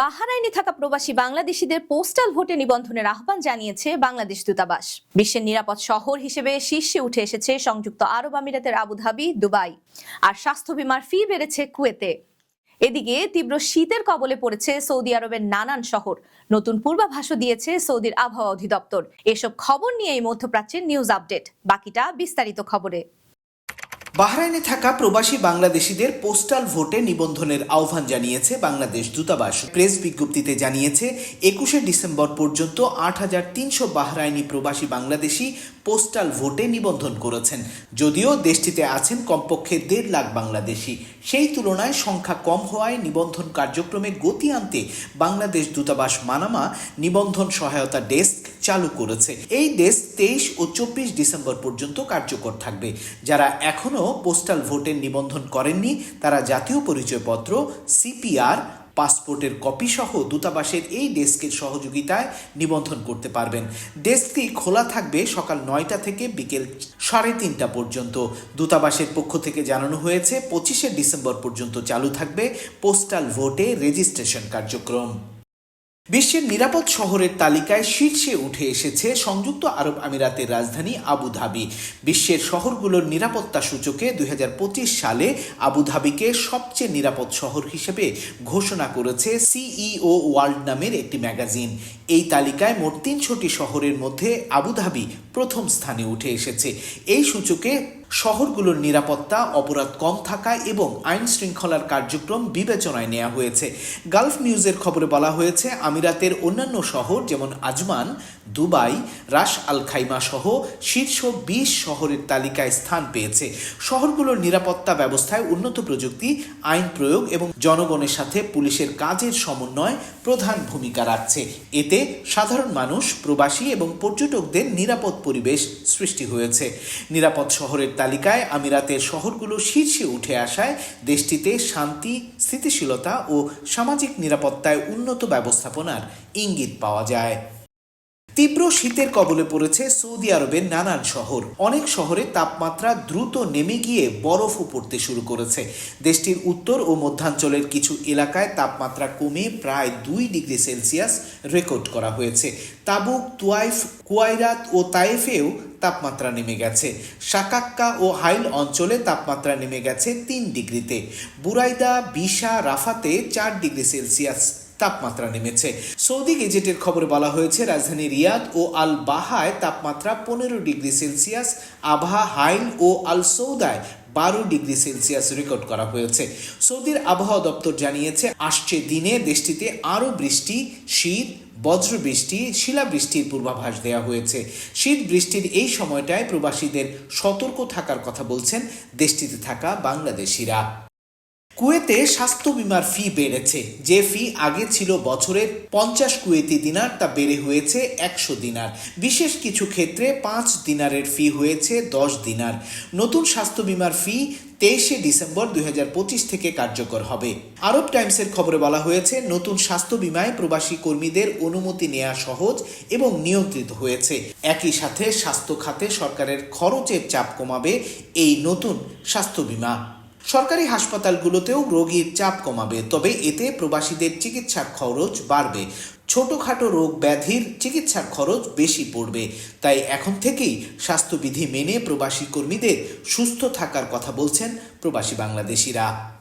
বাহারাইনে থাকা প্রবাসী বাংলাদেশিদের পোস্টাল ভোটে নিবন্ধনের আহ্বান জানিয়েছে বাংলাদেশ দূতাবাস। বিশ্বের নিরাপদ শহর হিসেবে শীর্ষে উঠে এসেছে সংযুক্ত আরব আমিরাতের আবুধাবি, দুবাই। আর স্বাস্থ্য বিমার ফি বেড়েছে কুয়েতে। এদিকে তীব্র শীতের কবলে পড়েছে সৌদি আরবের নানান শহর। নতুন পূর্বাভাসও দিয়েছে সৌদির আবহাওয়া অধিদপ্তর। এসব খবর নিয়ে এই মধ্যপ্রাচ্যের নিউজ আপডেট। বাকিটা বিস্তারিত খবরে। বাহরাইনে থাকা প্রবাসী বাংলাদেশিদের পোস্টাল ভোটে নিবন্ধনের আহ্বান জানিয়েছে বাংলাদেশ দূতাবাস। প্রেস বিজ্ঞপ্তিতে জানিয়েছে, একুশে ডিসেম্বর পর্যন্ত আট হাজার তিনশো বাহরাইনি প্রবাসী বাংলাদেশি পোস্টাল ভোটে নিবন্ধন করেছেন। যদিও দেশটিতে আছেন কমপক্ষে দেড় লাখ বাংলাদেশি। সেই তুলনায় সংখ্যা কম হওয়ায় নিবন্ধন কার্যক্রমে গতি আনতে বাংলাদেশ দূতাবাস মানামা নিবন্ধন সহায়তা ডেস্ক চালু করেছে। এই ডেস্ক তেইশ ও চব্বিশ ডিসেম্বর পর্যন্ত কার্যকর থাকবে। যারা এখনও পোস্টাল ভোটের নিবন্ধন করেননি, তারা জাতীয় পরিচয়পত্র, সিপিআর, পাসপোর্টের কপি সহ দূতাবাসের এই ডেস্কের সহযোগিতায় নিবন্ধন করতে পারবেন। ডেস্কটি খোলা থাকবে সকাল নয়টা থেকে বিকেল সাড়ে তিনটা পর্যন্ত। দূতাবাসের পক্ষ থেকে জানানো হয়েছে, পঁচিশে ডিসেম্বর পর্যন্ত চালু থাকবে পোস্টাল ভোটে রেজিস্ট্রেশন কার্যক্রম। বিশ্বের নিরাপদ শহরের তালিকায় শীর্ষে উঠে এসেছে সংযুক্ত আরব আমিরাতের রাজধানী আবুধাবি বিশ্বের শহরগুলোর নিরাপত্তা সূচকে দুই হাজার পঁচিশ সালে আবুধাবিকে সবচেয়ে নিরাপদ শহর হিসেবে ঘোষণা করেছে সিইও ওয়ার্ল্ড নামের একটি ম্যাগাজিন। এই তালিকায় মোট তিনশোটি শহরের মধ্যে আবুধাবি প্রথম স্থানে উঠে এসেছে। এই সূচকে শহরগুলোর নিরাপত্তা, অপরাধ কম থাকা এবং আইন শৃঙ্খলার কার্যক্রম বিবেচনায় নেওয়া হয়েছে। গালফ নিউজের খবরে বলা হয়েছে, আমিরাতের অন্যান্য শহর যেমন Ajman, Dubai Ras Al Khaimah সহ শীর্ষ বিশ শহরের তালিকায় স্থান পেয়েছে। শহরগুলোর নিরাপত্তা ব্যবস্থায় উন্নত প্রযুক্তি, আইন প্রয়োগ এবং জনগণের সাথে পুলিশের কাজের সমন্বয় প্রধান ভূমিকা রাখছে। এতে সাধারণ মানুষ, প্রবাসী এবং পর্যটকদের নিরাপদ পরিবেশ সৃষ্টি হয়েছে। নিরাপদ শহরের তালিকায় আমিরাতের শহরগুলো শীর্ষে উঠে আসায় দেশটিতে শান্তি, স্থিতিশীলতা ও সামাজিক নিরাপত্তায় উন্নত ব্যবস্থাপনার ইঙ্গিত পাওয়া যায়। তীব্র শীতের কবলে পড়েছে সৌদি আরবের নানান শহর। অনেক শহরে তাপমাত্রা দ্রুত নেমে গিয়ে বরফও পড়তে শুরু করেছে। দেশটির উত্তর ও মধ্যাঞ্চলের কিছু এলাকায় তাপমাত্রা কমে প্রায় দুই ডিগ্রি সেলসিয়াস রেকর্ড করা হয়েছে। তাবুক, তুয়াইফ, কুয়াইরাত ও তাইফেও তাপমাত্রা নেমে গেছে। সাকাক্কা ও হাইল অঞ্চলে তাপমাত্রা নেমে গেছে তিন ডিগ্রিতে। বুরাইদা, বিশা, রাফাতে চার ডিগ্রি সেলসিয়াস তাপমাত্রা নেমেছে। সৌদি গেজেটের খবরে বলা হয়েছে, রাজধানী রিয়াদ ও আল বাহায় তাপমাত্রা পনেরো ডিগ্রি সেলসিয়াস, আবহা হাইল ও আল সৌদায় বারো ডিগ্রি সেলসিয়াস রেকর্ড করা হয়েছে। সৌদির আবহাওয়া দপ্তর জানিয়েছে, আসছে দিনে দেশটিতে আরও বৃষ্টি, শীত বজ্র বৃষ্টি শিলাবৃষ্টির পূর্বাভাস দেওয়া হয়েছে। শীত বৃষ্টির এই সময়টায় প্রবাসীদের সতর্ক থাকার কথা বলছেন দেশটিতে থাকা বাংলাদেশিরা। কুয়েতে স্বাস্থ্য বিমার ফি বেড়েছে। যে ফি আগে ছিল বছরের পঞ্চাশ কুয়েতি দিনার, তা বেড়ে হয়েছে একশো দিনার। বিশেষ কিছু ক্ষেত্রে পাঁচ দিনারের ফি হয়েছে দশ দিনার। নতুন স্বাস্থ্য বিমার ফি তেইশে ডিসেম্বর দুই থেকে কার্যকর হবে। আরব টাইমসের খবরে বলা হয়েছে, নতুন স্বাস্থ্য বিমায় প্রবাসী কর্মীদের অনুমতি নেওয়া সহজ এবং নিয়ন্ত্রিত হয়েছে। একই সাথে স্বাস্থ্য খাতে সরকারের খরচের চাপ কমাবে এই নতুন স্বাস্থ্য বিমা। সরকারি হাসপাতালগুলোতেও রোগীর চাপ কমাবে, তবে এতে প্রবাসীদের চিকিৎসার খরচ বাড়বে। ছোটোখাটো রোগ ব্যাধির চিকিৎসার খরচ বেশি পড়বে। তাই এখন থেকেই স্বাস্থ্যবিধি মেনে প্রবাসী কর্মীদের সুস্থ থাকার কথা বলছেন প্রবাসী বাংলাদেশিরা।